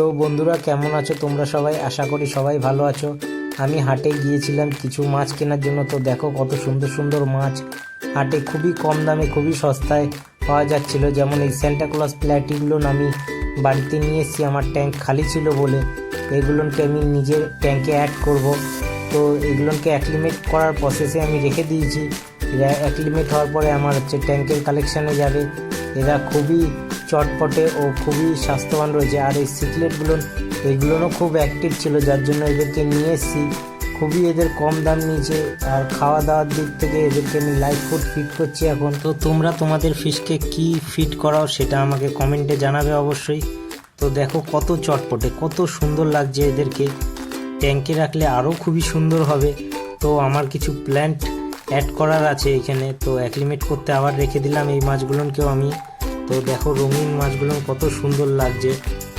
তো বন্ধুরা, কেমন আছো? তোমরা সবাই? আশা করি সবাই ভালো আছো। আমি হাটে গিয়েছিলাম কিছু মাছ কেনার জন্য। তো দেখো কত সুন্দর সুন্দর মাছ। হাটে খুবই কম দামে, খুবই সস্তায় পাওয়া যাচ্ছিল। যেমন এই স্যান্টাক্লস প্ল্যাটিগুলোন প্ল্যাটিগুলো আমি বাড়িতে নিয়ে এসেছি। আমার ট্যাঙ্ক খালি ছিল বলে। এগুলোকে আমি নিজের ট্যাঙ্কে অ্যাড করব। তো এগুলোকে অ্যাক্লিমেট করার প্রসেসে আমি রেখে দিয়েছি। এরা অ্যাক্লিমেট হওয়ার পরে আমার হচ্ছে ট্যাঙ্কের কালেকশানে যাবে। এরা খুবই চটপটে ও খুবই স্বাস্থ্যবান রয়েছে। আর এই সিকলেটগুলো এগুলোও খুব অ্যাক্টিভ ছিল, যার জন্য এদেরকে নিয়ে এসেছি। খুবই এদের কম দাম নিয়েছে। আর খাওয়া দাওয়ার দিক থেকে এদেরকে আমি লাইফ ফুড ফিট করছি এখন। তো তোমরা তোমাদের ফিশকে কি ফিট করাও সেটা আমাকে কমেন্টে জানাবে অবশ্যই। তো দেখো কত চটপটে, কত সুন্দর লাগছে এদেরকে। ট্যাঙ্কে রাখলে আরও খুবই সুন্দর হবে। তো আমার কিছু প্ল্যান্ট অ্যাড করার আছে এখানে। তো অ্যাক্লিমেট করতে আবার রেখে দিলাম এই মাছগুলোকেও আমি। তো দেখো রঙিন মাছগুলো কত সুন্দর লাগছে।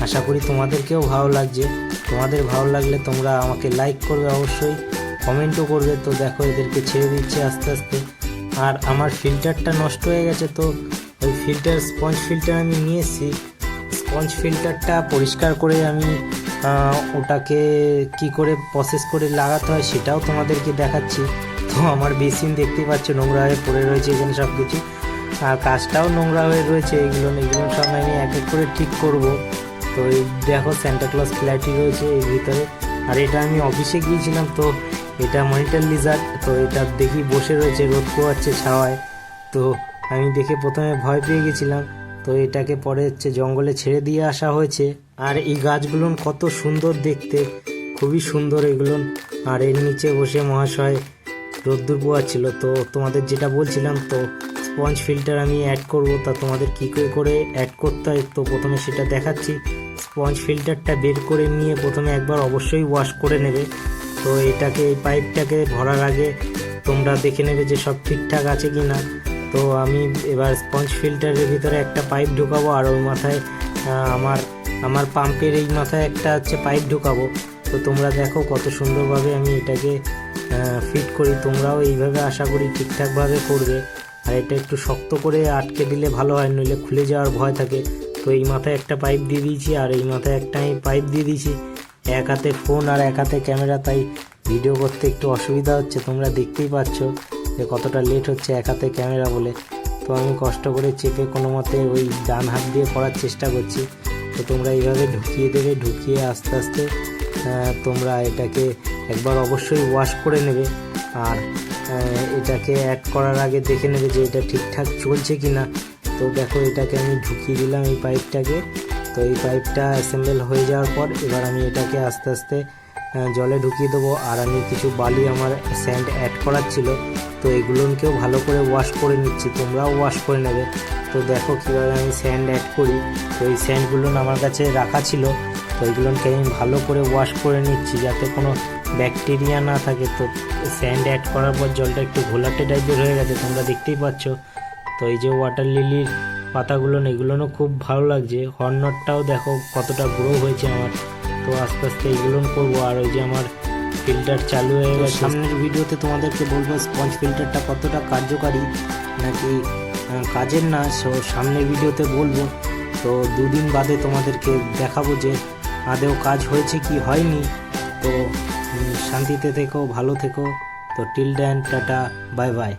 আশা করি তোমাদেরকেও ভালো লাগছে। তোমাদের ভালো লাগলে তোমরা আমাকে লাইক করবে অবশ্যই কমেন্টও করবে। তো দেখো এদেরকে ছেড়ে দিচ্ছে আস্তে আস্তে। আর আমার ফিল্টারটা নষ্ট হয়ে গেছে তো, ওই ফিল্টার স্পঞ্জ ফিল্টার আমি নিয়ে এসেছি। স্পঞ্জ ফিল্টারটা পরিষ্কার করে আমি ওটাকে কি করে প্রসেস করে লাগাতে হয় সেটাও তোমাদেরকে দেখাচ্ছি। তো আমার বেসিন দেখতে পাচ্ছ, নোংরা হয়ে পড়ে রয়েছে এখানে সব কিছু আর কাজটাও নোংরা হয়ে রয়েছে, এগুলো এগুলো সব আমি এক এক করে ঠিক করব। তো এই দেখো স্যান্টা ক্লজ ফ্ল্যাটই রয়েছে এর ভিতরে। আর এটা আমি অফিসে গিয়েছিলাম, তো এটা মনিটর লিজার্ড তো এটা দেখি বসে রয়েছে, রোদ পোয়াচ্ছে ছাওয়ায়। তো আমি দেখে প্রথমে ভয় পেয়ে গেছিলাম। তো এটাকে পরে হচ্ছে জঙ্গলে ছেড়ে দিয়ে আসা হয়েছে। আর এই গাছগুলো কত সুন্দর দেখতে, খুবই সুন্দর এগুলো আর এর নিচে বসে মহাশয় রোদ্দুর পোয়াচ্ছিল তো তোমাদের যেটা বলছিলাম, তো স্পঞ্জ ফিল্টার আমি অ্যাড করব, তা তোমাদের কী করে করে অ্যাড করতে হয়? তো প্রথমে সেটা দেখাচ্ছি। স্পঞ্জ ফিল্টারটা বের করে নিয়ে প্রথমে একবার অবশ্যই ওয়াশ করে নেবে। তো এটাকে, এই পাইপটাকে ভরার আগে তোমরা দেখে নেবে যে সব ঠিকঠাক আছে কি না তো আমি এবার স্পঞ্জ ফিল্টারের ভিতরে একটা পাইপ ঢুকাবো, আর ওই মাথায় আমার আমার পাম্পের এই মাথায় একটা হচ্ছে পাইপ ঢুকাবো। তো তোমরা দেখো কত সুন্দরভাবে আমি এটাকে ফিট করি। তোমরাও এইভাবে আশা করি ঠিকঠাকভাবে করবে। আর এটা একটু শক্ত করে আটকে দিলে ভালো হয়, নইলে খুলে যাওয়ার ভয় থাকে। তো এই মাথায় একটা পাইপ দিয়ে দিয়েছি, আর এই মাথায় একটা আমি পাইপ দিয়ে দিয়েছি। এক হাতে ফোন আর এক হাতে ক্যামেরা, তাই ভিডিও করতে একটু অসুবিধা হচ্ছে। তোমরা দেখতেই পাচ্ছ যে কতটা লেট হচ্ছে এক হাতে ক্যামেরা বলে। তো আমি কষ্ট করে চেপে কোনো মতে ওই ডান হাত দিয়ে করার চেষ্টা করছি। তো তোমরা এইভাবে ঢুকিয়ে দেবে, ঢুকিয়ে আস্তে আস্তে তোমরা এটাকে একবার অবশ্যই ওয়াশ করে নেবে। আর এটাকে অ্যাড করার আগে দেখে নেবে যে এটা ঠিকঠাক চলছে কি না তো দেখো এটাকে আমি ঢুকিয়ে দিলাম এই পাইপটাকে তো এই পাইপটা অ্যাসেম্বল হয়ে যাওয়ার পর এবার আমি এটাকে আস্তে আস্তে জলে ঢুকিয়ে দেবো। আর আমি কিছু বালি আমার স্যান্ড অ্যাড করার ছিল। তো এগুলোকেও ভালো করে ওয়াশ করে নিচ্ছি। তোমরাও ওয়াশ করে নেবে। তো দেখো কীভাবে আমি স্যান্ড অ্যাড করি। তো এই স্যান্ডগুলো আমার কাছে রাখা ছিল। তো এগুলোকে আমি ভালো করে ওয়াশ করে নিচ্ছি যাতে কোনো ব্যাকটেরিয়া না থাকে। তো স্যান্ড অ্যাড করার পর জলটা একটু ঘোলাটে টাইপের হয়ে গেছে, তোমরা দেখতেই পাচ্ছ। তো এই যে ওয়াটার লিলির পাতাগুলো এগুলোও খুব ভালো লাগছে। হর্নটটাও দেখো কতটা গ্রো হয়েছে আমার। তো আস্তে আস্তে এগুলো করব। আর ওই যে আমার ফিল্টার চালু হয়ে গেছে। সামনের ভিডিওতে তোমাদেরকে বলব স্পঞ্জ ফিল্টারটা কতটা কার্যকারী নাকি কাজের না সো সামনের ভিডিওতে বলব। তো দুদিন বাদে তোমাদেরকে দেখাবো যে আদেও কাজ হয়েছে কি হয়নি। তো শান্তিতে থেকো ভালো থেকো। তো till then tata bye bye